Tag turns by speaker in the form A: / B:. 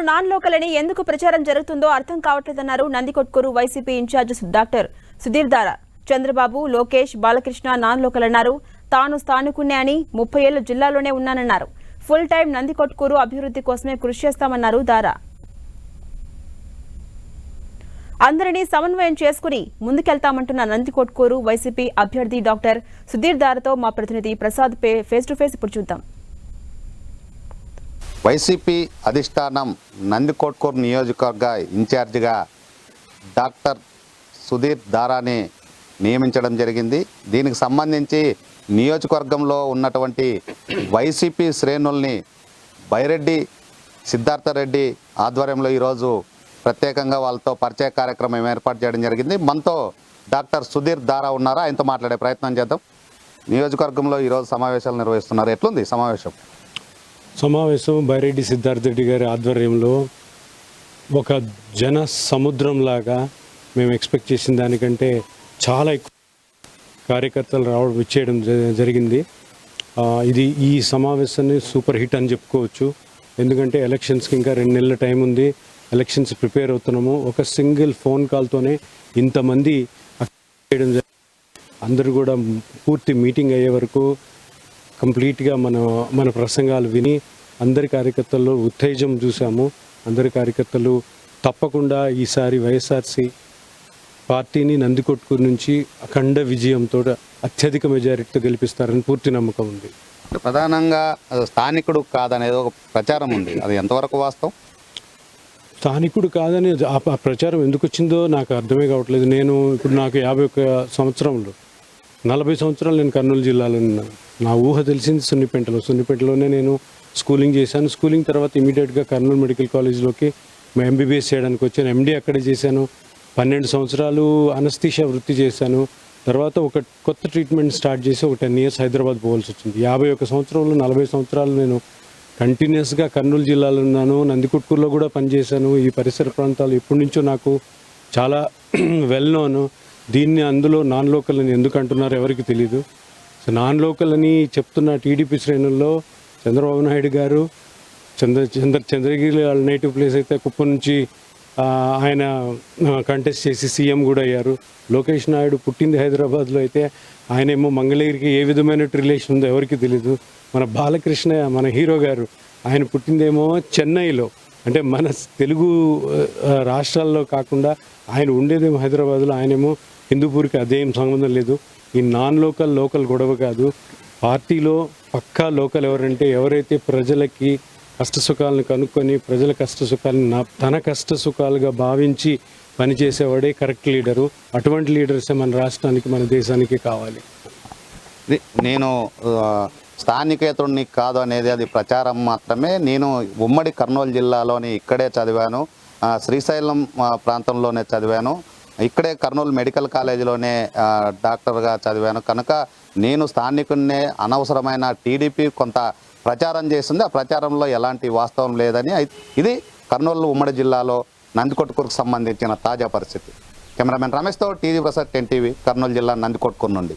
A: తాను non local అని ఎందుకు ప్రచారం జరుగుతుందో అర్థం కావట్లేదన్నారు Nandikotkur YCP in-charge doctor Sudheer Dara Chandrababu Lokesh Balakrishna non local అన్నారు తాను స్థానికున్నే అని ముప్పై ఏళ్ళు జిల్లాలోనే ఉన్నానన్నారు. ఫుల్ టైం నందికొట్కూరు అభివృద్ధి కోసమే కృషి చేస్తామన్నారు దారా అందరినీ సమన్వయం చేసుకుని ముందుకెళ్తామంటున్న నందికొట్కూరు వైసీపీ అభ్యర్థి డాక్టర్ సుధీర్ దారతో మా ప్రతినిధి ప్రసాద్ పే- ఫేస్ టు ఫేస్ ఇప్పుడు చూద్దాం.
B: వైసీపీ అధిష్టానం నందికోట్కూరు నియోజకవర్గ ఇన్ఛార్జిగా డాక్టర్ సుధీర్ దారాని నియమించడం జరిగింది. దీనికి సంబంధించి నియోజకవర్గంలో ఉన్నటువంటి వైసీపీ శ్రేణుల్ని బైరెడ్డి సిద్ధార్థరెడ్డి ఆధ్వర్యంలో ఈరోజు ప్రత్యేకంగా వాళ్ళతో పరిచయ కార్యక్రమం ఏర్పాటు చేయడం జరిగింది. మనతో డాక్టర్ సుధీర్ దారా ఉన్నారా? ఆయనతో మాట్లాడే ప్రయత్నం చేద్దాం. నియోజకవర్గంలో ఈరోజు సమావేశాలు నిర్వహిస్తున్నారు. ఎట్లుంది సమావేశం?
C: సమావేశం బైరెడ్డి సిద్ధార్థ రెడ్డి గారి ఆధ్వర్యంలో ఒక జన సముద్రంలాగా మేము ఎక్స్పెక్ట్ చేసిన దానికంటే చాలా ఎక్కువ కార్యకర్తలు రావడం ఇచ్చేయడం జ- జరిగింది. ఇది ఈ సమావేశాన్ని సూపర్ హిట్ అని చెప్పుకోవచ్చు. ఎందుకంటే ఎలక్షన్స్కి ఇంకా రెండు నెలల టైం ఉంది. ఎలక్షన్స్ ప్రిపేర్ అవుతున్నాము. ఒక సింగిల్ ఫోన్ కాల్తోనే ఇంతమంది చేయడం జరిగింది అందరూ కూడా పూర్తి మీటింగ్ అయ్యే వరకు కంప్లీట్గా మన మన ప్రసంగాలు విని అందరి కార్యకర్తల్లో ఉత్తేజం చూసాము అందరి కార్యకర్తలు తప్పకుండా ఈసారి వైఎస్ఆర్సి పార్టీని నందికొట్కూరు నుంచి అఖండ విజయంతో అత్యధిక మెజారిటీతో గెలిపిస్తారని పూర్తి నమ్మకం ఉంది.
B: ప్రధానంగా స్థానికుడు కాదనేది ఒక ప్రచారం ఉంది. అది ఎంతవరకు వాస్తవం?
C: స్థానికుడు కాదని ఆ ఆ ప్రచారం ఎందుకు వచ్చిందో నాకు అర్థమే కావట్లేదు. నేను ఇప్పుడు నాకు యాభై ఒక్క సంవత్సరంలో నలభై సంవత్సరాలు నేను కర్నూలు జిల్లాలో ఉన్నాను నా ఊహ తెలిసింది సున్నిపేటలో. సున్నిపేటలోనే నేను స్కూలింగ్ చేశాను. స్కూలింగ్ తర్వాత ఇమీడియట్గా కర్నూలు మెడికల్ కాలేజ్లోకి మా ఎంబీబీఎస్ చేయడానికి వచ్చాను. ఎండీ అక్కడే చేశాను. పన్నెండు సంవత్సరాలు అనస్థీషా వృత్తి చేశాను. తర్వాత ఒక కొత్త ట్రీట్మెంట్ స్టార్ట్ చేసి ఒక టెన్ ఇయర్స్ హైదరాబాద్ పోవాల్సి వచ్చింది. యాభై ఒక సంవత్సరంలో నలభై సంవత్సరాలు నేను కంటిన్యూస్గా కర్నూలు జిల్లాలో ఉన్నాను. నందికొట్కూరులో కూడా పనిచేశాను. ఈ పరిసర ప్రాంతాలు ఎప్పటి నుంచో నాకు చాలా వెల్ నోన్ దీన్ని అందులో నాన్ లోకల్ అని ఎందుకు అంటున్నారు ఎవరికి తెలియదు సో నాన్ లోకల్ అని చెప్తున్న టీడీపీ శ్రేణుల్లో చంద్రబాబు నాయుడు గారు చంద్ర చంద్ర చంద్రగిరి వాళ్ళ నేటివ్ ప్లేస్ అయితే కుప్పం నుంచి ఆయన కంటెస్ట్ చేసి సీఎం కూడా అయ్యారు. లోకేష్ నాయుడు పుట్టింది హైదరాబాద్లో అయితే ఆయనేమో మంగళగిరికి ఏ విధమైన రిలేషన్ ఉందో ఎవరికి తెలీదు. మన బాలకృష్ణ మన హీరో గారు ఆయన పుట్టిందేమో చెన్నైలో. అంటే మన తెలుగు రాష్ట్రాల్లో కాకుండా ఆయన ఉండేదేమో హైదరాబాద్లో ఆయనేమో హిందూపూర్కి అదేం సంబంధం లేదు. ఈ నాన్ లోకల్ లోకల్ గొడవ కాదు. పార్టీలో పక్కా లోకల్ ఎవరంటే ఎవరైతే ప్రజలకి కష్టసుఖాలను కనుక్కొని ప్రజల కష్టసుఖాలను నా- తన కష్ట సుఖాలుగా భావించి పనిచేసేవాడే కరెక్ట్ లీడరు. అటువంటి లీడర్సే మన రాష్ట్రానికి మన దేశానికి కావాలి.
B: నేను స్థానికేతుడిని కాదు అనేది అది ప్రచారం మాత్రమే. నేను ఉమ్మడి కర్నూలు జిల్లాలోని ఇక్కడే చదివాను. శ్రీశైలం ప్రాంతంలోనే చదివాను. ఇక్కడే కర్నూలు మెడికల్ కాలేజీలోనే డాక్టర్గా చదివాను. కనుక నేను స్థానికున్నే అనవసరమైన టీడీపీ కొంత ప్రచారం చేసింది. ఆ ప్రచారంలో ఎలాంటి వాస్తవం లేదని ఇది కర్నూలు ఉమ్మడి జిల్లాలో నందికొట్కూరుకు సంబంధించిన తాజా పరిస్థితి. Cameraman రమేష్తో TV Prasad ten TV Kurnool జిల్లా నందికొట్కూరు నుండి.